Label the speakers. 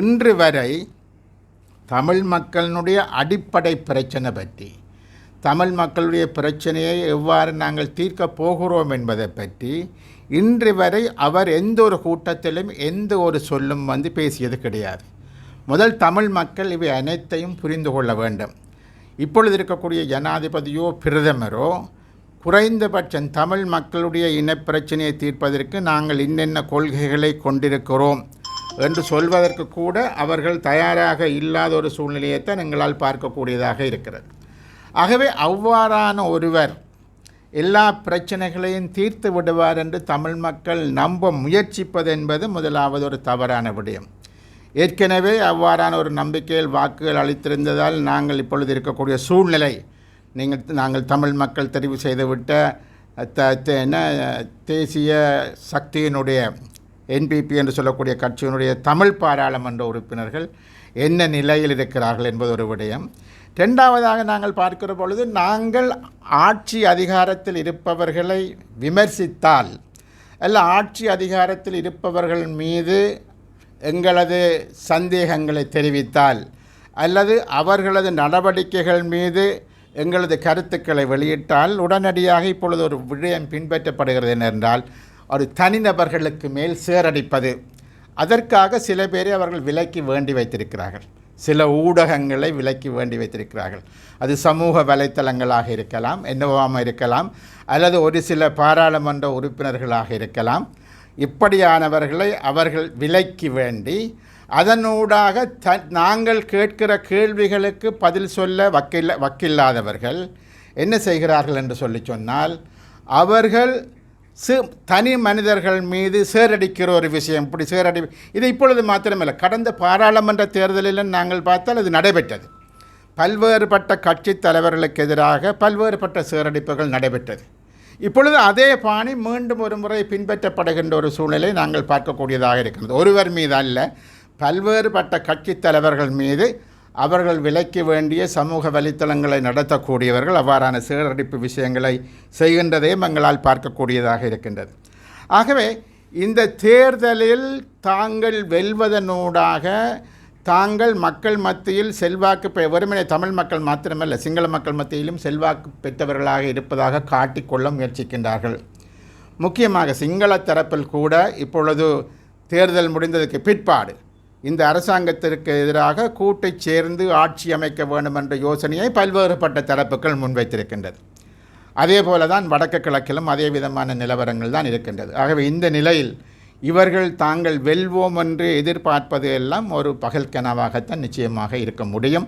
Speaker 1: இன்று வரை தமிழ் மக்களினுடைய அடிப்படை பிரச்சனை பற்றி தமிழ் மக்களுடைய பிரச்சனையை எவ்வாறு நாங்கள் தீர்க்கப் போகிறோம் என்பதை பற்றி இன்று வரை அவர் எந்த ஒரு கூட்டத்திலும் எந்த ஒரு சொல்லும் வந்து பேசியது கிடையாது. முதல் தமிழ் மக்கள் இவை அனைத்தையும் புரிந்து கொள்ள வேண்டும். இப்பொழுது இருக்கக்கூடிய ஜனாதிபதியோ பிரதமரோ குறைந்தபட்சம் தமிழ் மக்களுடைய இனப்பிரச்சனையை தீர்ப்பதற்கு நாங்கள் இன்னென்ன கொள்கைகளை கொண்டிருக்கிறோம் என்று சொல்வதற்கு கூட அவர்கள் தயாராக இல்லாத ஒரு சூழ்நிலையைத்தான் எங்களால் பார்க்கக்கூடியதாக இருக்கிறது. ஆகவே அவ்வாறான ஒருவர் எல்லா பிரச்சனைகளையும் தீர்த்து விடுவார் என்று தமிழ் மக்கள் நம்ப முயற்சிப்பது என்பது முதலாவது ஒரு தவறான விடயம். ஏற்கனவே அவ்வாறான ஒரு நம்பிக்கையில் வாக்குகள் அளித்திருந்ததால் நாங்கள் இப்பொழுது இருக்கக்கூடிய சூழ்நிலை நீங்கள் நாங்கள் தமிழ் மக்கள் தெரிவு செய்துவிட்ட த என்ன தேசிய சக்தியினுடைய என்பிபி என்று சொல்லக்கூடிய கட்சியினுடைய தமிழ் பாராளுமன்ற உறுப்பினர்கள் என்ன நிலையில் இருக்கிறார்கள் என்பது ஒரு விடயம். ரெண்டாவதாக நாங்கள் பார்க்கிற பொழுது நாங்கள் ஆட்சி அதிகாரத்தில் இருப்பவர்களை விமர்சித்தால் அல்ல ஆட்சி அதிகாரத்தில் இருப்பவர்கள் மீது எங்களது சந்தேகங்களை தெரிவித்தால் அல்லது அவர்களது நடவடிக்கைகள் மீது எங்களது கருத்துக்களை வெளியிட்டால் உடனடியாக இப்பொழுது ஒரு விடயம் பின்பற்றப்படுகிறது என்றால் ஒரு தனிநபர்களுக்கு மேல் சேரடிப்பது. அதற்காக சில பேரை அவர்கள் விலக்கி வேண்டி வைத்திருக்கிறார்கள். சில ஊடகங்களை விலக்கி வேண்டி வைத்திருக்கிறார்கள். அது சமூக வலைத்தளங்களாக இருக்கலாம் என்னவாமல் இருக்கலாம் அல்லது ஒரு சில பாராளுமன்ற உறுப்பினர்களாக இருக்கலாம். இப்படியானவர்களை அவர்கள் விலக்கி வேண்டி அதனூடாக த நாங்கள் கேட்கிற கேள்விகளுக்கு பதில் சொல்ல வக்கில்ல வக்கில்லாதவர்கள் என்ன செய்கிறார்கள் என்று சொல்லி சொன்னால் அவர்கள் சி தனி மனிதர்கள் மீது சேரடிக்கிற ஒரு விஷயம். இப்படி சேரடி இது இப்பொழுது மாத்திரமல்ல. கடந்த பாராளுமன்ற தேர்தலிலும் நாங்கள் பார்த்தால் அது நடைபெற்றது. பல்வேறுபட்ட கட்சித் தலைவர்களுக்கு எதிராக பல்வேறுபட்ட சேரடிப்புகள் நடைபெற்றது. இப்பொழுது அதே பாணி மீண்டும் ஒரு முறை பின்பற்றப்படுகின்ற ஒரு சூழ்நிலை நாங்கள் பார்க்கக்கூடியதாக இருக்கிறது. ஒருவர் மீது அல்ல பல்வேறுபட்ட கட்சித் தலைவர்கள் மீது அவர்கள் விலைக்கு வேண்டிய சமூக வலைத்தளங்களை நடத்தக்கூடியவர்கள் அவ்வாறான சீரடிப்பு விஷயங்களை செய்கின்றதையும் எங்களால் பார்க்கக்கூடியதாக இருக்கின்றது. ஆகவே இந்த தேர்தலில் தாங்கள் வெல்வதனூடாக தாங்கள் மக்கள் மத்தியில் செல்வாக்கு பெ வெறுமனே தமிழ் மக்கள் மாத்திரமல்ல சிங்கள மக்கள் மத்தியிலும் செல்வாக்கு பெற்றவர்களாக இருப்பதாக காட்டிக்கொள்ள முயற்சிக்கின்றார்கள். முக்கியமாக சிங்கள தரப்பில் கூட இப்பொழுது தேர்தல் முடிந்ததுக்கு பிற்பாடு இந்த அரசாங்கத்திற்கு எதிராக கூட்டை சேர்ந்து ஆட்சி அமைக்க வேண்டும் என்ற யோசனையை பல்வேறுபட்ட தரப்புகள் முன்வைத்திருக்கின்றது. அதே போல தான் வடக்கு கிழக்கிலும் அதே விதமான நிலவரங்கள் தான் இருக்கின்றது. ஆகவே இந்த நிலையில் இவர்கள் தாங்கள் வெல்வோம் என்று எதிர்பார்ப்பது எல்லாம் ஒரு பகல் கனவாகத்தான் நிச்சயமாக இருக்க முடியும்.